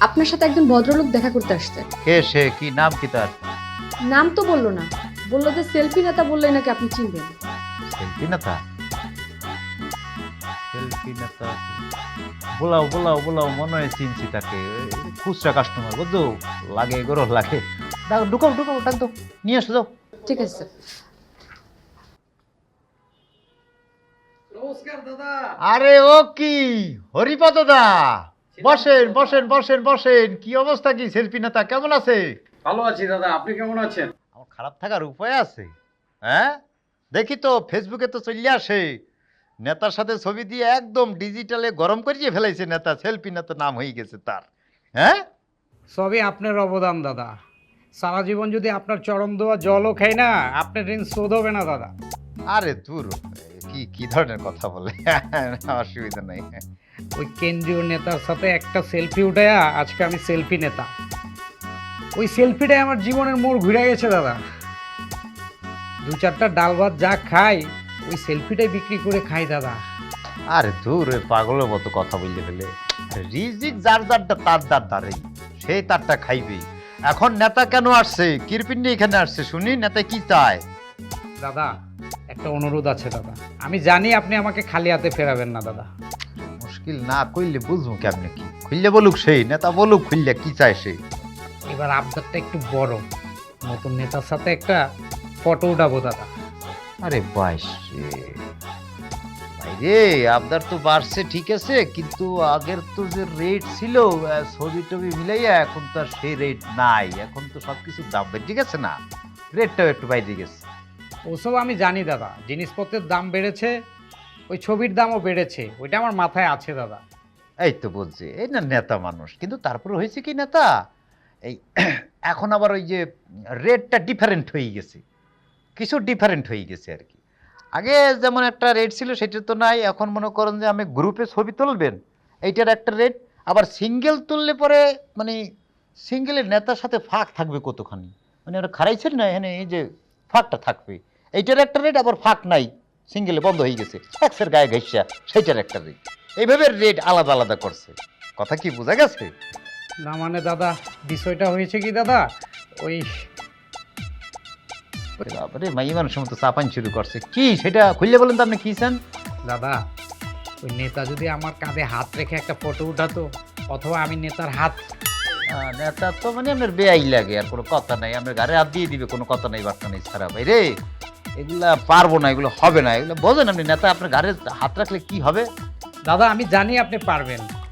আপনার সাথে একজন ভদ্রলোক দেখা করতে আসছে। কে সে? কি নাম কি তার? নাম তো বলল না। বলল যে সেলফি নেতা বললেই নাকি আপনি চিনবেন? সেলফি নেতা? সেলফি নেতা? বোলাও বোলাও বোলাও মনে হয় চিনছি তাকে। খুচরা কাস্টমার বুঝছ? লাগে গরো লাগে। দাও ঢুকাও ঢুকাও টাক দাও নিয়ে এসো যাও। ঠিক আছে স্যার। নমস্কার দাদা। আরে ও কি? হরিপদ দা! বসেন বসেন বসেন বসেন। কি অবস্থা কি সেলফি নেতা কেমন আছে ভালো আছি দাদা আপনি কেমন আছেন? আমার খারাপ থাকার উপায় আছে। হ্যাঁ? দেখি তো ফেসবুকে তো চলে আসে। নেতার সাথে ছবি দিয়ে একদম ডিজিটালে গরম করিয়ে ফেলাইছে নেতা সেলফি নেতা নাম হয়ে গেছে তার। হ্যাঁ? সবই আপনার অবদান দাদা। সারা জীবন যদি আপনার চরণ দেওয়া জলও খাই না আপনার ঋণ শোধ হবে না দাদা। আরে দূর কি কি ধরনের কথা বলে? অসুবিধা নেই। ওই কেন্দ্রীয় নেতার সাথে একটা সেলফি উঠায়া আজকে আমি সেলফি নেতা। ওই সেলফিটাই আমার জীবনের মোড় ঘুরে গেছে দাদা। দু চারটা ডাল ভাত যা খাই ওই সেলফিটাই বিক্রি করে খাই দাদা। আরে দূর ওই পাগলের মতো কথা বললে ফেলে। রিজিক যার যারটা তার দার দাঁড়াই সেই তারটা খাইবেই। এখন নেতা কেন আসছে? কিরপিন্ডি এখানে আসছে? শুনি নেতা কি চায়? দাদা একটা অনুরোধ আছে দাদা। আমি জানি আপনি আমাকে খালি হাতে ফেরাবেন না দাদা। মুশকিল না কইলে বুঝব কেমনে কি? খুললে বলুক সেই নেতা বলুক খুললে কি চায় সে? এবার আবদারটা একটু বড়। নতুন নেতার সাথে একটা ফটো উঠাবো দাদা। আরে বাইশ রে আবদার তো বাড়ছে ঠিক আছে কিন্তু আগের তো যে রেট ছিল ছবি টবি মিলাইয়া এখন তো আর সেই রেট নাই। এখন তো সব কিছুর দাম বেড়ে গেছে না। রেটটাও একটু বাইরে গেছে। ওসব আমি জানি দাদা। জিনিসপত্রের দাম বেড়েছে, ওই ছবির দামও বেড়েছে, ওইটা আমার মাথায় আছে দাদা। এই তো বলছি, এই না নেতা মানুষ, কিন্তু তারপরে হয়েছে কি নেতা? এই এখন আবার ওই যে রেটটা ডিফারেন্ট হয়ে গেছে, কিছু ডিফারেন্ট হয়ে গেছে আর কি। আগে যেমন একটা রেট ছিল, সেটা তো নাই, এখন মনে করেন যে আমি গ্রুপে ছবি তুলবেন, এইটার একটা রেট, আবার সিঙ্গেল তুললে পরে মানে সিঙ্গেলের নেতার সাথে ফাঁক থাকবে কতখানি? মানে ওরা খারাইছেন না, এখানে এই যে ফাঁকটা থাকবে। এইটার একটা রেট আবার ফাঁক নাই। সিঙ্গেলে বন্ধ হয়ে গেছে। এক্সের গায়ে ঘেসা সেইটার একটা রেট এইভাবে রেট আলাদা আলাদা করছে। কথা কি বোঝা গেছে? না মানে দাদা বিষয়টা হয়েছে কি দাদা? ওই বাবারে মাই মানুষের মতো চাপান শুরু করছে। কি সেটা খুললে বলেন তো আপনি কি চান? দাদা ওই নেতা যদি আমার কাঁধে হাত রেখে একটা ফটো উঠাতো অথবা আমি নেতার হাত নেতা তো মানে আপনার বেআই লাগে আর কোনো কথা নাই। আপনার গাড়ি হাত দিয়ে দিবে কোনো কথা নাই বার্তা নেই ছাড়া ভাই রে। এগুলা পারব না, এগুলো হবে না। এগুলো বোঝেন আপনি, নেতা আপনার গাড়ির হাত রাখলে কি হবে? দাদা, আমি জানি আপনি পারবেন।